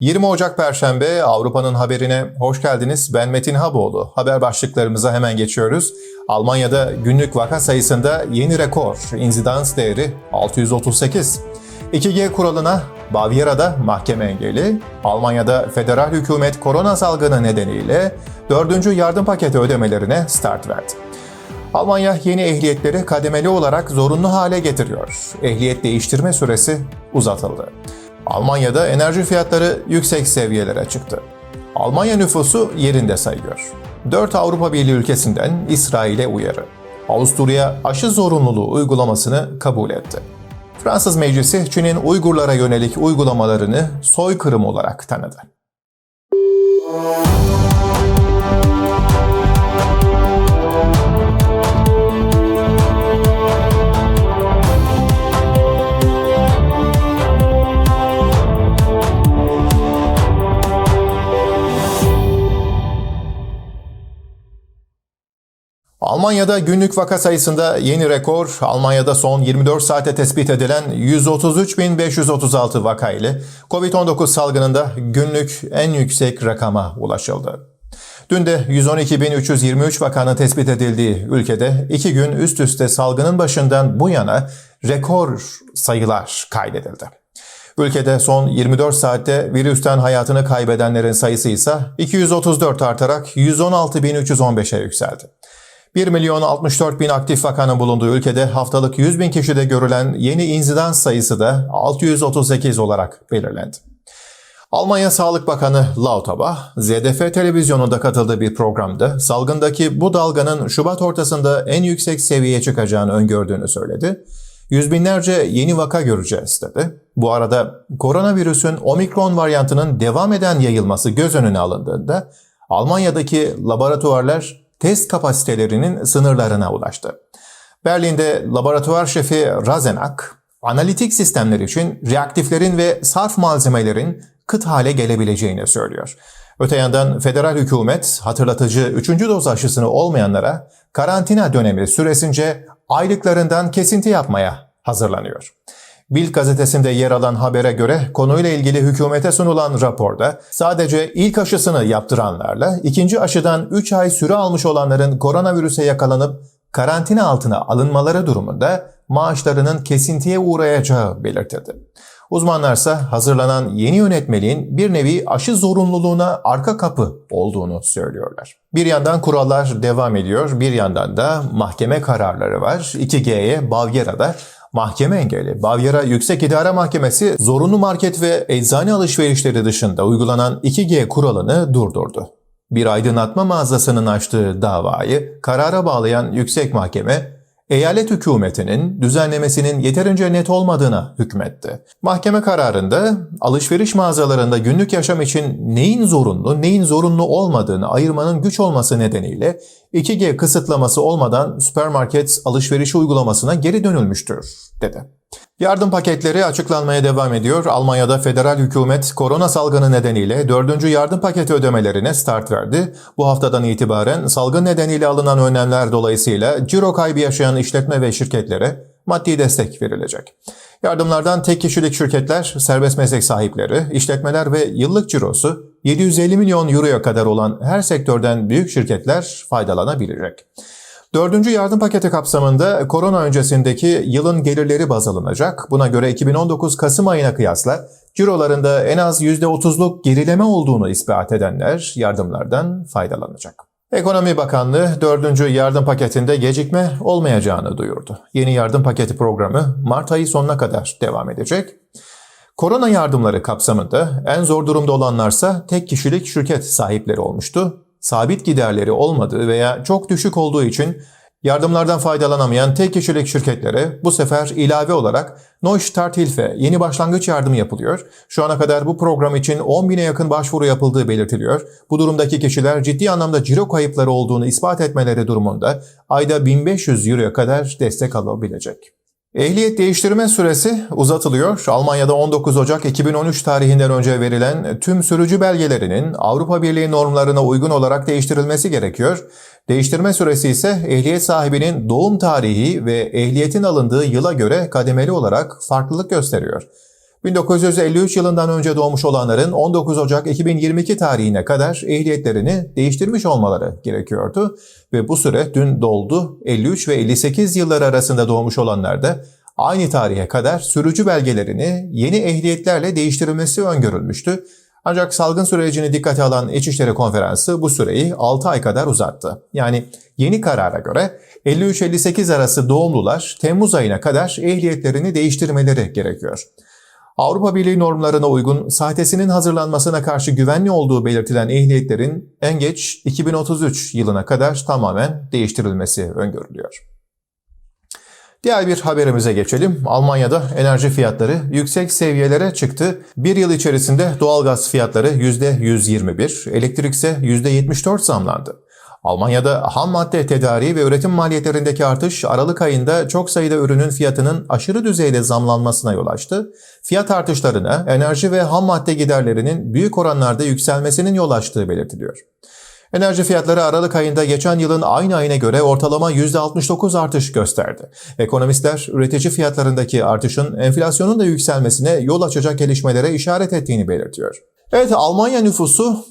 20 Ocak Perşembe Avrupa'nın haberine hoş geldiniz. Ben Metin Haboğlu. Haber başlıklarımıza hemen geçiyoruz. Almanya'da günlük vaka sayısında yeni rekor. İnsidans değeri 638. 2G kuralına Bavyera'da mahkeme engeli, Almanya'da federal hükümet korona salgını nedeniyle 4. yardım paketi ödemelerine start verdi. Almanya yeni ehliyetleri kademeli olarak zorunlu hale getiriyor. Ehliyet değiştirme süresi uzatıldı. Almanya'da enerji fiyatları yüksek seviyelere çıktı. Almanya nüfusu yerinde sayıyor. 4 Avrupa Birliği ülkesinden İsrail'e uyarı. Avusturya aşı zorunluluğu uygulamasını kabul etti. Fransız Meclisi Çin'in Uygurlara yönelik uygulamalarını soykırım olarak tanıdı. Almanya'da günlük vaka sayısında yeni rekor, Almanya'da son 24 saate tespit edilen 133.536 vaka ile COVID-19 salgınında günlük en yüksek rakama ulaşıldı. Dün de 112.323 vakanın tespit edildiği ülkede iki gün üst üste salgının başından bu yana rekor sayılar kaydedildi. Ülkede son 24 saatte virüsten hayatını kaybedenlerin sayısı ise 234 artarak 116.315'e yükseldi. 1 milyon 64 bin aktif vakanın bulunduğu ülkede haftalık 100 bin kişide görülen yeni insidans sayısı da 638 olarak belirlendi. Almanya Sağlık Bakanı Lauterbach, ZDF televizyonunda katıldığı bir programda salgındaki bu dalganın Şubat ortasında en yüksek seviyeye çıkacağını öngördüğünü söyledi. Yüz binlerce yeni vaka göreceğiz dedi. Bu arada koronavirüsün omikron varyantının devam eden yayılması göz önüne alındığında Almanya'daki laboratuvarlar test kapasitelerinin sınırlarına ulaştı. Berlin'de laboratuvar şefi Razenak, analitik sistemler için reaktiflerin ve sarf malzemelerin kıt hale gelebileceğini söylüyor. Öte yandan federal hükümet hatırlatıcı 3. doz aşısını olmayanlara karantina dönemi süresince aylıklarından kesinti yapmaya hazırlanıyor. Bild gazetesinde yer alan habere göre konuyla ilgili hükümete sunulan raporda sadece ilk aşısını yaptıranlarla ikinci aşıdan 3 ay süre almış olanların koronavirüse yakalanıp karantina altına alınmaları durumunda maaşlarının kesintiye uğrayacağı belirtildi. Uzmanlarsa hazırlanan yeni yönetmeliğin bir nevi aşı zorunluluğuna arka kapı olduğunu söylüyorlar. Bir yandan kurallar devam ediyor, bir yandan da mahkeme kararları var. 2G'ye Bavyera'da mahkeme engeli. Bavyera Yüksek İdare Mahkemesi zorunlu market ve eczane alışverişleri dışında uygulanan 2G kuralını durdurdu. Bir aydınlatma mağazasının açtığı davayı karara bağlayan yüksek mahkeme eyalet hükümetinin düzenlemesinin yeterince net olmadığına hükmetti. Mahkeme kararında alışveriş mağazalarında günlük yaşam için neyin zorunlu, neyin zorunlu olmadığını ayırmanın güç olması nedeniyle 2G kısıtlaması olmadan süpermarket alışverişi uygulamasına geri dönülmüştür, dedi. Yardım paketleri açıklanmaya devam ediyor. Almanya'da federal hükümet korona salgını nedeniyle 4. yardım paketi ödemelerine start verdi. Bu haftadan itibaren salgın nedeniyle alınan önlemler dolayısıyla ciro kaybı yaşayan işletme ve şirketlere maddi destek verilecek. Yardımlardan tek kişilik şirketler, serbest meslek sahipleri, işletmeler ve yıllık cirosu 750 milyon euroya kadar olan her sektörden büyük şirketler faydalanabilecek. Dördüncü yardım paketi kapsamında korona öncesindeki yılın gelirleri baz alınacak. Buna göre 2019 Kasım ayına kıyasla cirolarında en az %30'luk gerileme olduğunu ispat edenler yardımlardan faydalanacak. Ekonomi Bakanlığı 4. yardım paketinde gecikme olmayacağını duyurdu. Yeni yardım paketi programı Mart ayı sonuna kadar devam edecek. Korona yardımları kapsamında en zor durumda olanlarsa tek kişilik şirket sahipleri olmuştu sabit giderleri olmadığı veya çok düşük olduğu için yardımlardan faydalanamayan tek kişilik şirketlere bu sefer ilave olarak Neustarthilfe yeni başlangıç yardımı yapılıyor. Şu ana kadar bu program için 10 bine yakın başvuru yapıldığı belirtiliyor. Bu durumdaki kişiler ciddi anlamda ciro kayıpları olduğunu ispat etmeleri durumunda ayda 1500 euroya kadar destek alabilecek. Ehliyet değiştirme süresi uzatılıyor. Almanya'da 19 Ocak 2013 tarihinden önce verilen tüm sürücü belgelerinin Avrupa Birliği normlarına uygun olarak değiştirilmesi gerekiyor. Değiştirme süresi ise ehliyet sahibinin doğum tarihi ve ehliyetin alındığı yıla göre kademeli olarak farklılık gösteriyor. 1953 yılından önce doğmuş olanların 19 Ocak 2022 tarihine kadar ehliyetlerini değiştirmiş olmaları gerekiyordu ve bu süre dün doldu. 53 ve 58 yıllar arasında doğmuş olanlar da aynı tarihe kadar sürücü belgelerini yeni ehliyetlerle değiştirilmesi öngörülmüştü. Ancak salgın sürecini dikkate alan İçişleri Konferansı bu süreyi 6 ay kadar uzattı. Yani yeni karara göre 53-58 arası doğumlular Temmuz ayına kadar ehliyetlerini değiştirmeleri gerekiyor. Avrupa Birliği normlarına uygun sahtesinin hazırlanmasına karşı güvenli olduğu belirtilen ehliyetlerin en geç 2033 yılına kadar tamamen değiştirilmesi öngörülüyor. Diğer bir haberimize geçelim. Almanya'da enerji fiyatları yüksek seviyelere çıktı. Bir yıl içerisinde doğalgaz fiyatları %121, elektrik ise %74 zamlandı. Almanya'da ham madde tedariği ve üretim maliyetlerindeki artış Aralık ayında çok sayıda ürünün fiyatının aşırı düzeyde zamlanmasına yol açtı. Fiyat artışlarına enerji ve ham madde giderlerinin büyük oranlarda yükselmesinin yol açtığı belirtiliyor. Enerji fiyatları Aralık ayında geçen yılın aynı ayına göre ortalama %69 artış gösterdi. Ekonomistler üretici fiyatlarındaki artışın enflasyonun da yükselmesine yol açacak gelişmelere işaret ettiğini belirtiyor. Evet Almanya nüfusu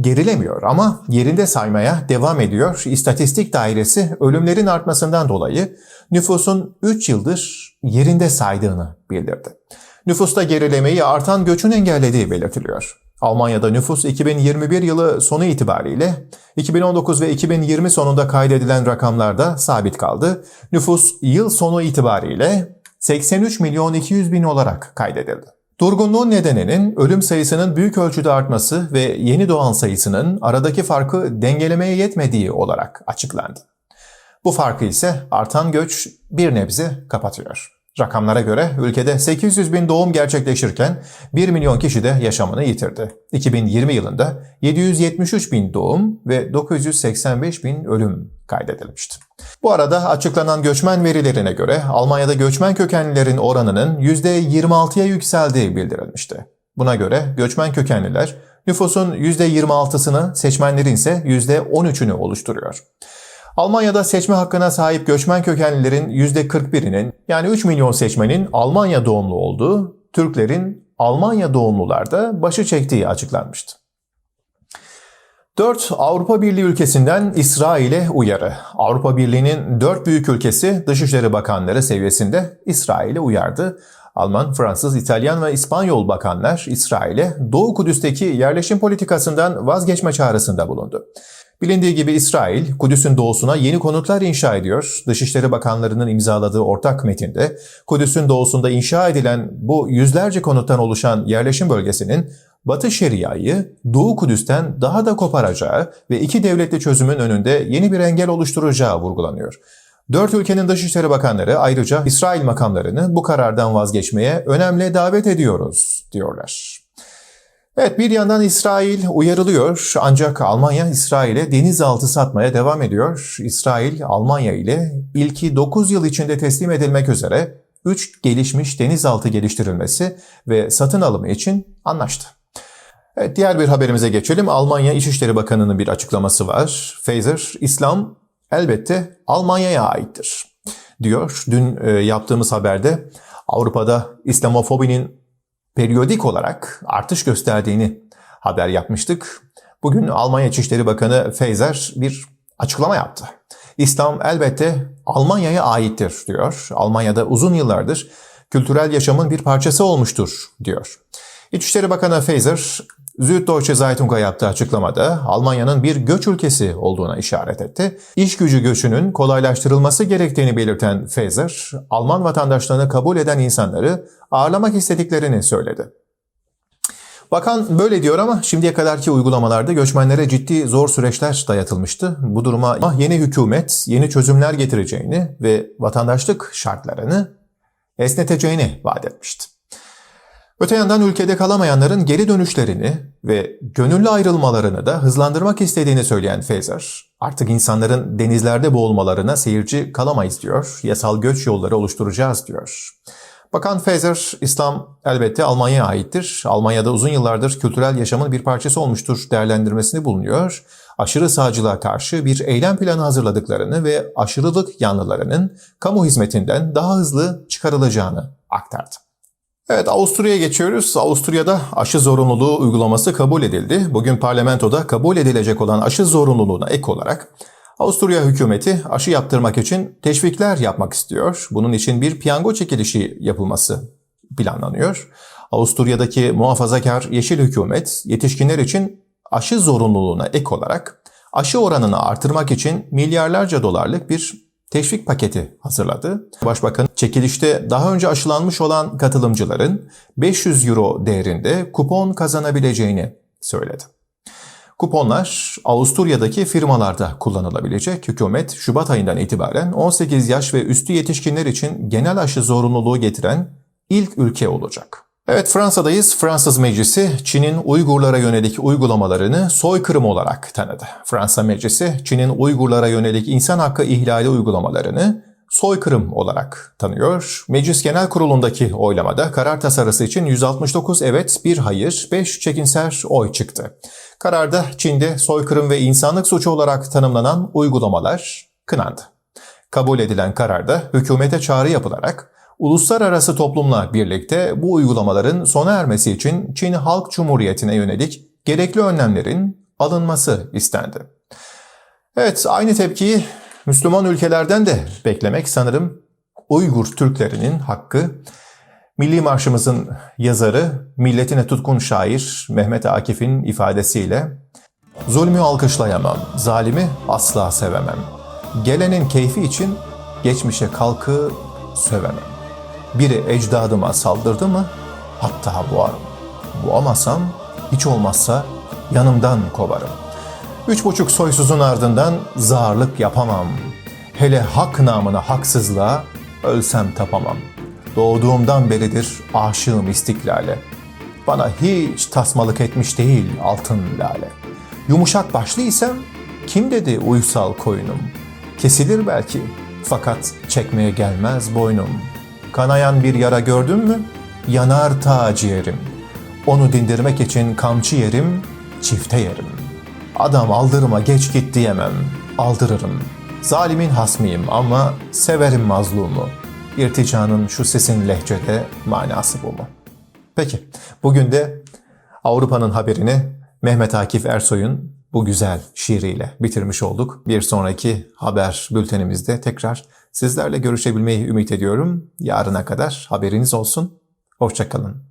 gerilemiyor ama yerinde saymaya devam ediyor. İstatistik Dairesi ölümlerin artmasından dolayı nüfusun 3 yıldır yerinde saydığını bildirdi. Nüfusta gerilemeyi artan göçün engellediği belirtiliyor. Almanya'da nüfus 2021 yılı sonu itibariyle 2019 ve 2020 sonunda kaydedilen rakamlarda sabit kaldı. Nüfus yıl sonu itibariyle 83 milyon 200 bin olarak kaydedildi. Durgunluğun nedeninin ölüm sayısının büyük ölçüde artması ve yeni doğan sayısının aradaki farkı dengelemeye yetmediği olarak açıklandı. Bu farkı ise artan göç bir nebze kapatıyor. Rakamlara göre ülkede 800 bin doğum gerçekleşirken 1 milyon kişi de yaşamını yitirdi. 2020 yılında 773 bin doğum ve 985 bin ölüm kaydedilmişti. Bu arada açıklanan göçmen verilerine göre Almanya'da göçmen kökenlilerin oranının %26'ya yükseldiği bildirilmişti. Buna göre göçmen kökenliler nüfusun %26'sını, seçmenlerin ise %13'ünü oluşturuyor. Almanya'da seçme hakkına sahip göçmen kökenlilerin %41'inin yani 3 milyon seçmenin Almanya doğumlu olduğu, Türklerin Almanya doğumlularda başı çektiği açıklanmıştı. 4 Avrupa Birliği ülkesinden İsrail'e uyarı. Avrupa Birliği'nin 4 büyük ülkesi Dışişleri Bakanları seviyesinde İsrail'e uyardı. Alman, Fransız, İtalyan ve İspanyol bakanlar İsrail'e Doğu Kudüs'teki yerleşim politikasından vazgeçme çağrısında bulundu. Bilindiği gibi İsrail, Kudüs'ün doğusuna yeni konutlar inşa ediyor. Dışişleri Bakanlarının imzaladığı ortak metinde, Kudüs'ün doğusunda inşa edilen bu yüzlerce konuttan oluşan yerleşim bölgesinin Batı Şeria'yı Doğu Kudüs'ten daha da koparacağı ve iki devletli çözümün önünde yeni bir engel oluşturacağı vurgulanıyor. Dört ülkenin Dışişleri Bakanları ayrıca İsrail makamlarını bu karardan vazgeçmeye önemli davet ediyoruz diyorlar. Evet bir yandan İsrail uyarılıyor ancak Almanya İsrail'e denizaltı satmaya devam ediyor. İsrail Almanya ile ilki 9 yıl içinde teslim edilmek üzere 3 gelişmiş denizaltı geliştirilmesi ve satın alımı için anlaştı. Evet, diğer bir haberimize geçelim. Almanya İçişleri Bakanı'nın bir açıklaması var. Pfizer, İslam elbette Almanya'ya aittir diyor. Dün e, yaptığımız haberde Avrupa'da İslamofobinin periyodik olarak artış gösterdiğini haber yapmıştık. Bugün Almanya İçişleri Bakanı Feyzer bir açıklama yaptı. İslam elbette Almanya'ya aittir diyor. Almanya'da uzun yıllardır kültürel yaşamın bir parçası olmuştur diyor. İçişleri Bakanı Feyzer, Süddeutsche Zeitung'a yaptığı açıklamada Almanya'nın bir göç ülkesi olduğuna işaret etti. İş gücü göçünün kolaylaştırılması gerektiğini belirten Feyzer, Alman vatandaşlığını kabul eden insanları ağırlamak istediklerini söyledi. Bakan böyle diyor ama şimdiye kadarki uygulamalarda göçmenlere ciddi zor süreçler dayatılmıştı. Bu duruma yeni hükümet yeni çözümler getireceğini ve vatandaşlık şartlarını esneteceğini vaat etmişti. Öte yandan ülkede kalamayanların geri dönüşlerini ve gönüllü ayrılmalarını da hızlandırmak istediğini söyleyen Fazer, artık insanların denizlerde boğulmalarına seyirci kalamayız diyor, yasal göç yolları oluşturacağız diyor. Bakan Fazer, İslam elbette Almanya'ya aittir. Almanya'da uzun yıllardır kültürel yaşamın bir parçası olmuştur değerlendirmesini bulunuyor. Aşırı sağcılığa karşı bir eylem planı hazırladıklarını ve aşırılık yanlılarının kamu hizmetinden daha hızlı çıkarılacağını aktardı. Evet Avusturya'ya geçiyoruz. Avusturya'da aşı zorunluluğu uygulaması kabul edildi. Bugün parlamentoda kabul edilecek olan aşı zorunluluğuna ek olarak Avusturya hükümeti aşı yaptırmak için teşvikler yapmak istiyor. Bunun için bir piyango çekilişi yapılması planlanıyor. Avusturya'daki muhafazakar Yeşil Hükümet yetişkinler için aşı zorunluluğuna ek olarak aşı oranını artırmak için milyarlarca dolarlık bir teşvik paketi hazırladı. Başbakan çekilişte daha önce aşılanmış olan katılımcıların 500 euro değerinde kupon kazanabileceğini söyledi. Kuponlar Avusturya'daki firmalarda kullanılabilecek. Hükümet Şubat ayından itibaren 18 yaş ve üstü yetişkinler için genel aşı zorunluluğu getiren ilk ülke olacak. Evet Fransa'dayız. Fransız Meclisi Çin'in Uygurlara yönelik uygulamalarını soykırım olarak tanıdı. Fransa Meclisi Çin'in Uygurlara yönelik insan hakkı ihlali uygulamalarını soykırım olarak tanıyor. Meclis Genel Kurulu'ndaki oylamada karar tasarısı için 169 evet, 1 hayır, 5 çekinser oy çıktı. Kararda Çin'de soykırım ve insanlık suçu olarak tanımlanan uygulamalar kınandı. Kabul edilen kararda hükümete çağrı yapılarak uluslararası toplumla birlikte bu uygulamaların sona ermesi için Çin Halk Cumhuriyeti'ne yönelik gerekli önlemlerin alınması istendi. Evet, aynı tepkiyi Müslüman ülkelerden de beklemek sanırım Uygur Türklerinin hakkı. Milli Marşımızın yazarı, milletine tutkun şair Mehmet Akif'in ifadesiyle Zulmü alkışlayamam, zalimi asla sevemem. Gelenin keyfi için geçmişe kalkı sövemem. Biri ecdadıma saldırdı mı hatta boğarım. Boğamasam hiç olmazsa yanımdan kovarım. Üç buçuk soysuzun ardından zağırlık yapamam. Hele hak namına haksızlığa ölsem tapamam. Doğduğumdan beridir aşığım istiklale. Bana hiç tasmalık etmiş değil altın lale. Yumuşak başlıysam kim dedi uysal koyunum? Kesilir belki fakat çekmeye gelmez boynum. Kanayan bir yara gördün mü? Yanar ta ciğerim. Onu dindirmek için kamçı yerim, çifte yerim. Adam aldırma geç git diyemem, aldırırım. Zalimin hasmiyim ama severim mazlumu. İrticanın şu sesin lehçede manası bu mu? Peki, bugün de Avrupa'nın haberini Mehmet Akif Ersoy'un bu güzel şiiriyle bitirmiş olduk. Bir sonraki haber bültenimizde tekrar sizlerle görüşebilmeyi ümit ediyorum. Yarına kadar haberiniz olsun. Hoşçakalın.